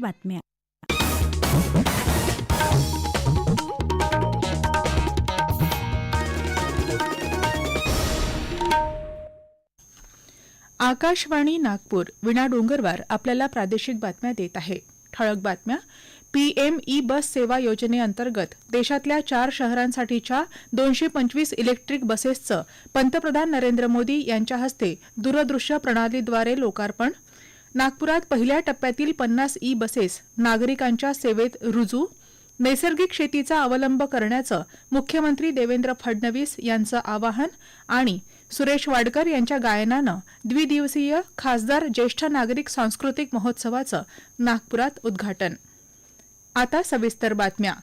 बातम्या. आकाशवाणी नागपूर विणा डोंगरवार आपल्याला प्रादेशिक बातम्या देत आहे. ठळक बातम्या. पीएम ई बस सेवा योजनेअंतर्गत देशातल्या चार शहरांसाठीच्या दोनशे पंचवीस इलेक्ट्रिक बसेसचं पंतप्रधान नरेंद्र मोदी यांच्या हस्ते दूरदृश्य प्रणालीद्वारे लोकार्पण नागपुरात पहिल्या टप्प्यातील पन्नास ई बसेस नागरिकांच्या सेवेत रुजू नैसर्गिक शेतीचा अवलंब करण्याचं मुख्यमंत्री देवेंद्र फडणवीस यांचं आवाहन आणि सुरेश वाडकर यांच्या गायनानं द्विदिवसीय खासदार ज्येष्ठ नागरिक सांस्कृतिक महोत्सवाचं नागपुरात उद्घाटन. आता सविस्तर बातम्या.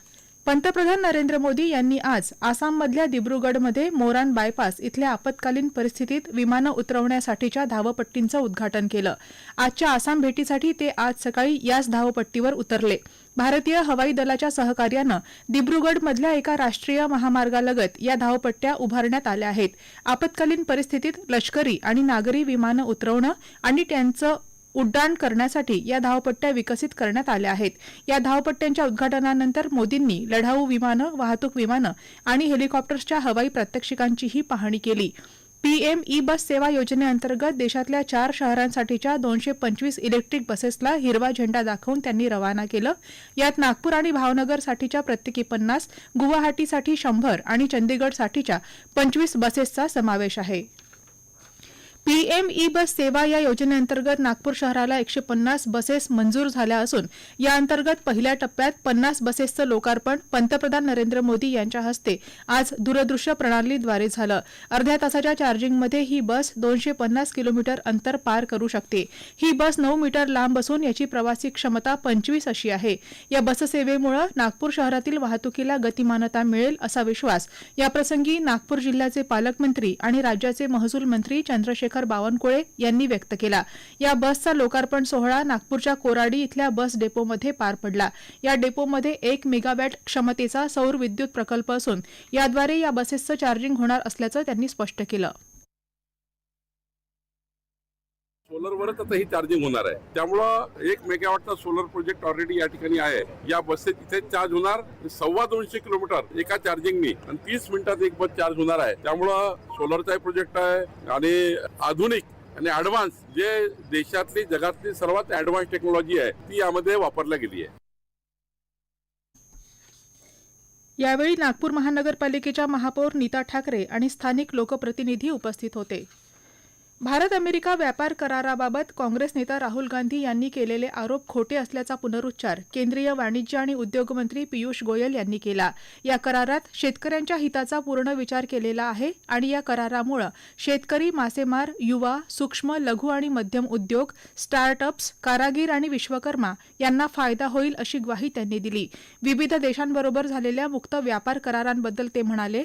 पंतप्रधान नरेंद्र मोदी यांनी आज आसाममधल्या दिब्रुगडमध्ये मोरान बायपास इथल्या आपत्कालीन परिस्थितीत विमानं उतरवण्यासाठीच्या धावपट्टींचं उद्घाटन केलं. आजच्या आसाम भेटीसाठी ते आज सकाळी याच धावपट्टीवर उतरले. भारतीय हवाई दलाच्या सहकार्यानं दिब्रुगडमधल्या एका राष्ट्रीय महामार्गालगत या धावपट्ट्या उभारण्यात आल्या आहेत. आपत्कालीन परिस्थितीत लष्करी आणि नागरी विमानं उतरवणं आणि त्यांचं उड्डाण करण्यासाठी या धावपट्ट्या विकसित करण्यात आल्या आहेत. या धावपट्ट्यांच्या उद्घाटनानंतर मोदींनी लढाऊ विमानं वाहतूक विमानं आणि हेलिकॉप्टर्सच्या हवाई प्रात्यक्षिकांचीही पाहणी केली. पीएम ई बस सेवा योजनेअंतर्गत देशातल्या चार शहरांसाठीच्या दोनशे पंचवीस इलेक्ट्रिक बसेसला हिरवा झेंडा दाखवून त्यांनी रवाना केलं. यात नागपूर आणि भावनगरसाठीच्या प्रत्येकी पन्नास गुवाहाटीसाठी शंभर आणि चंदीगडसाठीच्या पंचवीस बसेसचा समावेश आहे. पीएम ई बस सेवा या योजनेअंतर्गत नागपूर शहराला एकशे पन्नास बसेस मंजूर झाल्या असून या अंतर्गत पहिल्या टप्प्यात पन्नास बसेसचं लोकार्पण पंतप्रधान नरेंद्र मोदी यांच्या हस्ते आज दूरदृश्य प्रणालीद्वारे झालं. अर्ध्या तासाच्या चार्जिंगमध्ये ही बस दोनशे पन्नास किलोमीटर अंतर पार करू शकते. ही बस नऊ मीटर लांब असून याची प्रवासी क्षमता पंचवीस अशी आहे. या बससेवेमुळे नागपूर शहरातील वाहतुकीला गतिमानता मिळेल असा विश्वास. याप्रसंगी नागपूर जिल्ह्याचे पालकमंत्री आणि राज्याचे महसूल मंत्री चंद्रशेखर बावनकुळे यांनी व्यक्त केला. या बसचा लोकार्पण सोहळा नागपूरच्या कोराडी इथल्या बस डेपोमध्ये पार पडला. या डेपोमध्ये एक मेगावॅट क्षमतेचा सौर विद्युत प्रकल्प असून याद्वारे या बसेसचं चार्जिंग होणार असल्याचं त्यांनी स्पष्ट केलं. सोलरवरच आता ही चार्जिंग होणार आहे. त्यामुळं एक मेगावॅटचा सोलर प्रोजेक्ट ऑलरेडी या ठिकाणी आहे. या बसचे तिथे चार्ज होणार. सव्वा दोनशे किलोमीटर एका चार्जिंगनी आणि तीस मिनिटात एक बस चार्ज होणार आहे. त्यामुळं सोलरचा प्रोजेक्ट आहे. आणि आधुनिक आणि ऍडव्हान्स जे देशातली जगातली सर्वात ऍडव्हान्स टेक्नॉलॉजी आहे ती यामध्ये वापरल्या गेली आहे. यावेळी नागपूर महानगरपालिकेच्या महापौर नीता ठाकरे आणि स्थानिक लोकप्रतिनिधी उपस्थित होते. भारत अमेरिका व्यापार कराराबाबत काँग्रेस नेता राहुल गांधी यांनी केलेले आरोप खोटे असल्याचा पुनरुच्चार केंद्रीय वाणिज्य आणि उद्योग मंत्री पियुष गोयल यांनी केला. या करारात शेतकऱ्यांच्या हिताचा पूर्ण विचार केलेला आहे आणि या करारामुळे शेतकरी मासेमार युवा सूक्ष्म लघु आणि मध्यम उद्योग स्टार्टअप्स कारागीर आणि विश्वकर्मा यांना फायदा होईल अशी ग्वाही त्यांनी दिली. विविध देशांबरोबर झालेल्या मुक्त व्यापार करारांबद्दल ते म्हणाले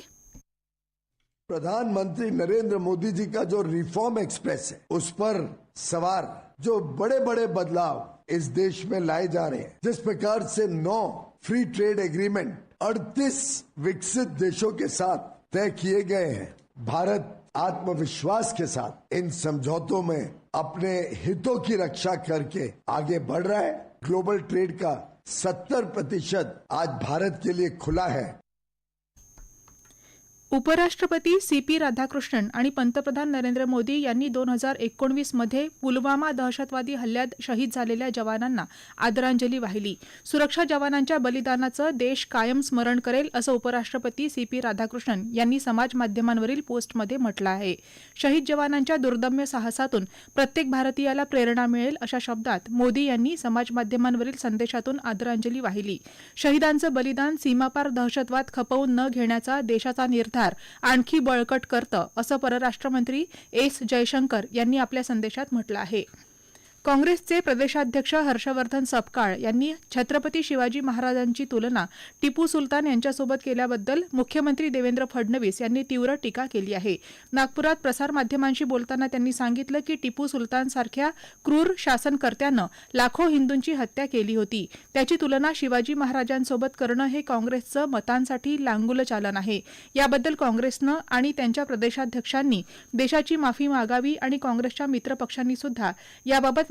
प्रधानमंत्री नरेंद्र मोदी जी का जो रिफॉर्म एक्सप्रेस है, उस पर सवार जो बड़े बड़े बदलाव इस देश में लाए जा रहे हैं, जिस प्रकार से नौ फ्री ट्रेड एग्रीमेंट 38 विकसित देशों के साथ तय किए गए हैं, भारत आत्मविश्वास के साथ इन समझौतों में अपने हितों की रक्षा करके आगे बढ़ रहा है। ग्लोबल ट्रेड का 70 प्रतिशत आज भारत के लिए खुला है। उपराष्ट्रपती सी पी राधाकृष्णन आणि पंतप्रधान नरेंद्र मोदी यांनी दोन हजार एकोणवीसमध्ये पुलवामा दहशतवादी हल्ल्यात शहीद झालेल्या जवानांना आदरांजली वाहिली. सुरक्षा जवानांच्या बलिदानाचं देश कायम स्मरण करेल असं उपराष्ट्रपती सी पी राधाकृष्णन यांनी समाजमाध्यमांवरील पोस्टमध्ये म्हटलं आहे. शहीद जवानांच्या दुर्दम्य साहसातून प्रत्येक भारतीयाला प्रेरणा मिळेल अशा शब्दात मोदी यांनी समाजमाध्यमांवरील संदेशातून आदरांजली वाहिली. शहीदांचं बलिदान सीमापार दहशतवाद खपवून न घेण्याचा देशाचा निर्धार आणखी बळकट करतं असं परराष्ट्रमंत्री एस जयशंकर यांनी आपल्या संदेशात म्हटलं आहे. काँग्रेसचे प्रदेशाध्यक्ष हर्षवर्धन सपकाळ यांनी छत्रपती शिवाजी महाराजांची तुलना टिपू सुलतान यांच्यासोबत केल्याबद्दल मुख्यमंत्री देवेंद्र फडणवीस यांनी तीव्र टीका केली आहे. नागपुरात प्रसारमाध्यमांशी बोलताना त्यांनी सांगितलं की टिपू सुलतानसारख्या क्रूर शासनकर्त्यानं लाखो हिंदूंची हत्या केली होती. त्याची तुलना शिवाजी महाराजांसोबत करणं हे काँग्रेसचं मतांसाठी लांगुल चालन आहे. याबद्दल काँग्रेसनं आणि त्यांच्या प्रदेशाध्यक्षांनी देशाची माफी मागावी आणि काँग्रेसच्या मित्रपक्षांनी सुद्धा याबाबत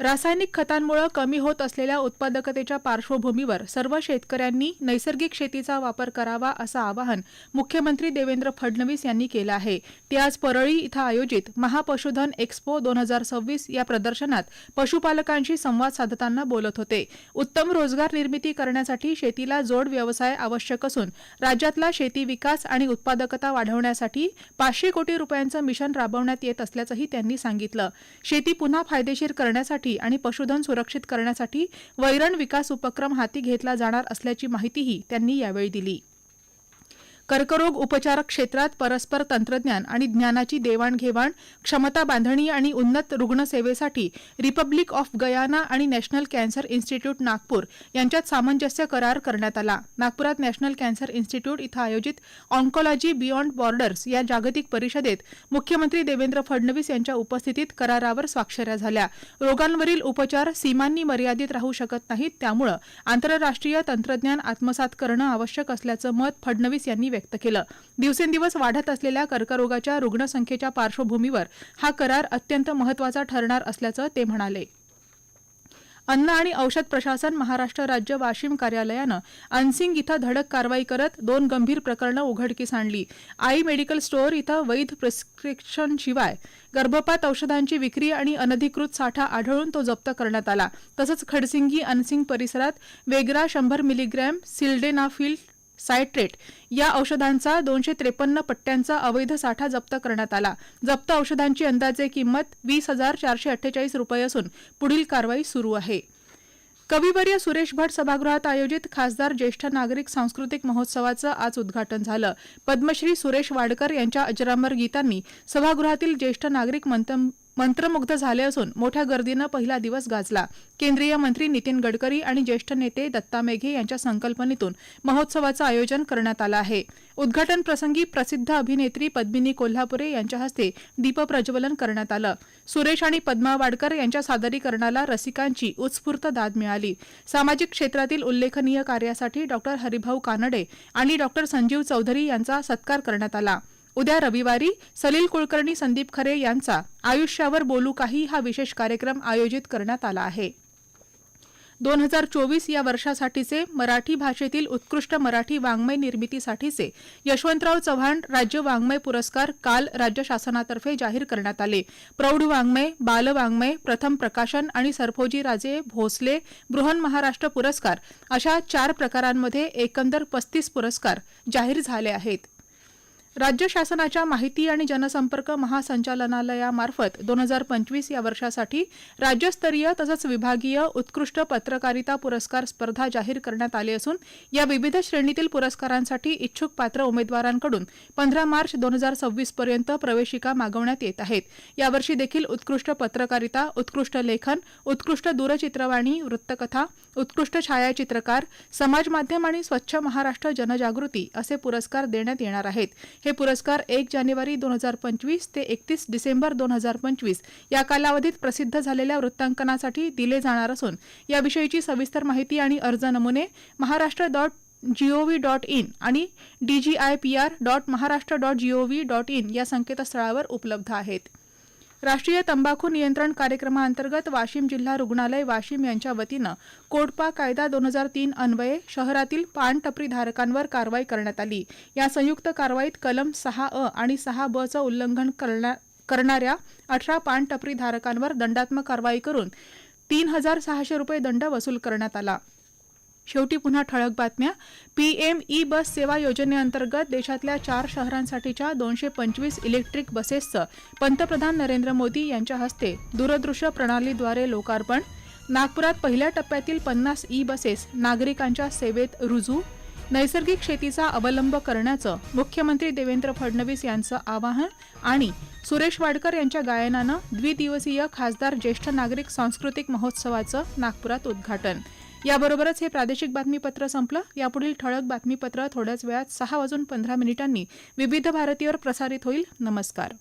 रासायनिक खतांमुळे कमी होत असलेल्या उत्पादकतेच्या पार्श्वभूमीवर सर्व शेतकऱ्यांनी नैसर्गिक शेतीचा वापर करावा असं आवाहन मुख्यमंत्री देवेंद्र फडणवीस यांनी केलं आहे. ते आज परळी इथं आयोजित महापशुधन एक्स्पो दोन हजार सव्वीस या प्रदर्शनात पशुपालकांशी संवाद साधताना बोलत होते. उत्तम रोजगार निर्मिती करण्यासाठी शेतीला जोड व्यवसाय आवश्यक असून राज्यातला शेती विकास आणि उत्पादकता वाढवण्यासाठी पाचशे कोटी रुपयांचं मिशन राबवण्यात येत असल्याचंही त्यांनी सांगितलं. शेती पुन्हा फायदेशीर करण्यासाठी आणि पशुधन सुरक्षित करण्यासाठी वैरण विकास उपक्रम हाती घेतला जाणार असल्याची माहितीही त्यांनी यावेळी दिली. कर्करोग उपचार क्षेत्रात परस्पर तंत्रज्ञान आणि ज्ञानाची देवाणघेवाण क्षमता बांधणी आणि उन्नत रुग्णसेवेसाठी रिपब्लिक ऑफ गयाना आणि नॅशनल कॅन्सर इन्स्टिट्यूट नागपूर यांच्यात सामंजस्य करार करण्यात आला. नागपुरात नॅशनल कॅन्सर इन्स्टिट्यूट इथं आयोजित ऑन्कॉलॉजी बियॉन्ड बॉर्डर्स या जागतिक परिषदेत मुख्यमंत्री देवेंद्र फडणवीस यांच्या उपस्थितीत करारावर स्वाक्षऱ्या झाल्या. रोगांवरील उपचार सीमांनी मर्यादित राहू शकत नाहीत त्यामुळं आंतरराष्ट्रीय तंत्रज्ञान आत्मसात करणं आवश्यक असल्याचं मत फडणवीस यांनी व्यक्त केलं. दिवसेंदिवस वाढत असलेल्या कर्करोगाच्या रुग्णसंख्येच्या पार्श्वभूमीवर हा करार अत्यंत महत्त्वाचा ठरणार असल्याचं ते म्हणाले. अन्न आणि औषध प्रशासन महाराष्ट्र राज्य वाशिम कार्यालयानं अनसिंग इथं धडक कारवाई करत दोन गंभीर प्रकरणं उघडकीस आणली. आई मेडिकल स्टोअर इथं वैध प्रिस्क्रिप्शनशिवाय गर्भपात औषधांची विक्री आणि अनधिकृत साठा आढळून तो जप्त करण्यात आला. तसंच खडसिंगी अनसिंग परिसरात वेगरा शंभर मिलीग्रॅम सिल्डेनाफिल्ड सायट्रेट या औषधांचा दोनशे त्रेपन्न पट्ट्यांचा अवैध साठा जप्त करण्यात आला. जप्त औषधांची अंदाजे किंमत वीस हजार चारशे अठ्ठेचाळीस रुपये असून पुढील कारवाई सुरू आहे. कविवर्य सुरेश भट सभागृहात आयोजित खासदार ज्येष्ठ नागरिक सांस्कृतिक महोत्सवाचं आज उद्घाटन झालं. पद्मश्री सुरेश वाडकर यांच्या अजरामर गीतांनी सभागृहातील ज्येष्ठ नागरिक मंत्र मंत्रमुग्ध झाले असून मोठ्या गर्दीनं पहिला दिवस गाजला. केंद्रीय मंत्री नितीन गडकरी आणि ज्येष्ठ नेते दत्ता मेघे यांच्या संकल्पनेतून महोत्सवाचं आयोजन करण्यात आलं आहे. उद्घाटन प्रसंगी प्रसिद्ध अभिनेत्री पद्मिनी कोल्हापुरे यांच्या हस्ते दीपप्रज्वलन करण्यात आलं. सुरेश आणि पद्मा वाडकर यांच्या सादरीकरणाला रसिकांची उत्स्फूर्त दाद मिळाली. सामाजिक क्षेत्रातील उल्लेखनीय कार्यासाठी डॉक्टर हरिभाऊ कानडे आणि डॉक्टर संजीव चौधरी यांचा सत्कार करण्यात आला. उद्या रविवारी सलील कुलकर्णी संदीप खरे यांचा आयुष्यावर बोलू काही हा विशेष कार्यक्रम आयोजित करण्यात आला आहे. दोन हजार चोवीस या वर्षासाठीचे मराठी भाषेतील उत्कृष्ट मराठी वाङ्मय निर्मितीसाठीचे यशवंतराव चव्हाण राज्य वाङ्मय पुरस्कार काल राज्य शासनातर्फे जाहीर करण्यात आले. प्रौढ वाङ्मय बालवाङ्मय प्रथम प्रकाशन आणि सरफोजी राजे भोसले बृहन महाराष्ट्र पुरस्कार अशा चार प्रकारांमध्ये एकंदर पस्तीस पुरस्कार जाहीर झाले आहेत. राज्य शासनाच्या माहिती आणि जनसंपर्क महासंचालनालयामार्फत दोन हजार पंचवीस या वर्षासाठी राज्यस्तरीय तसंच विभागीय उत्कृष्ट पत्रकारिता पुरस्कार स्पर्धा जाहीर करण्यात आली असून या विविध श्रेणीतील पुरस्कारांसाठी इच्छुक पात्र उमेदवारांकडून पंधरा मार्च दोन हजार सव्वीस पर्यंत प्रवेशिका मागवण्यात येत आहेत. यावर्षी देखील उत्कृष्ट पत्रकारिता उत्कृष्ट लेखन उत्कृष्ट दूरचित्रवाणी वृत्तकथा उत्कृष्ट छायाचित्रकार समाज माध्यम आणि स्वच्छ महाराष्ट्र जनजागृती असे पुरस्कार देण्यात येणार आहेत. हे हे पुरस्कार एक जानेवारी दोन हजार पंचवीस ते एकतीस डिसेंबर दोन हजार पंचवीस या कालावधीत प्रसिद्ध झालेल्या वृत्तांकनासाठी दिले जाणार असून याविषयीची सविस्तर माहिती आणि अर्ज नमुने Maharashtra dot G O V dot in आणि DGIPR dot Maharashtra dot G O V dot in या संकेतस्थळावर उपलब्ध आहेत. राष्ट्रीय तंबाखू नियंत्रण कार्यक्रमाअंतर्गत वाशिम जिल्हा रुग्णालय वाशिम यांच्या वतीनं कोडपा कायदा दोन हजार तीन अन्वये शहरातील पान टपरी धारकांवर कारवाई करण्यात आली. या संयुक्त कारवाईत कलम सहा अ आणि सहा ब चं उल्लंघन करण्या- करणाऱ्या अठरा पान टपरी धारकांवर दंडात्मक कारवाई करून तीन हजार सहाशे रुपये दंड वसूल करण्यात आला. शेवटी पुन्हा ठळक बातम्या. पीएम ई बस सेवा योजनेअंतर्गत देशातल्या चार शहरांसाठीच्या दोनशे पंचवीस इलेक्ट्रिक बसेसचं पंतप्रधान नरेंद्र मोदी यांच्या हस्ते दूरदृश्य प्रणालीद्वारे लोकार्पण. नागपुरात पहिल्या टप्प्यातील पन्नास ई बसेस नागरिकांच्या सेवेत रुजू. नैसर्गिक शेतीचा अवलंब करण्याचं मुख्यमंत्री देवेंद्र फडणवीस यांचं आवाहन आणि सुरेश वाडकर यांच्या गायनानं द्विदिवसीय खासदार ज्येष्ठ नागरिक सांस्कृतिक महोत्सवाचं नागपुरात उद्घाटन. याबरोबरच हे प्रादेशिक बातमीपत्र संपलं. यापुढील ठळक बातमीपत्र थोड्याच वेळात सहा वाजून पंधरा मिनिटांनी विविध भारतीवर प्रसारित होईल. नमस्कार.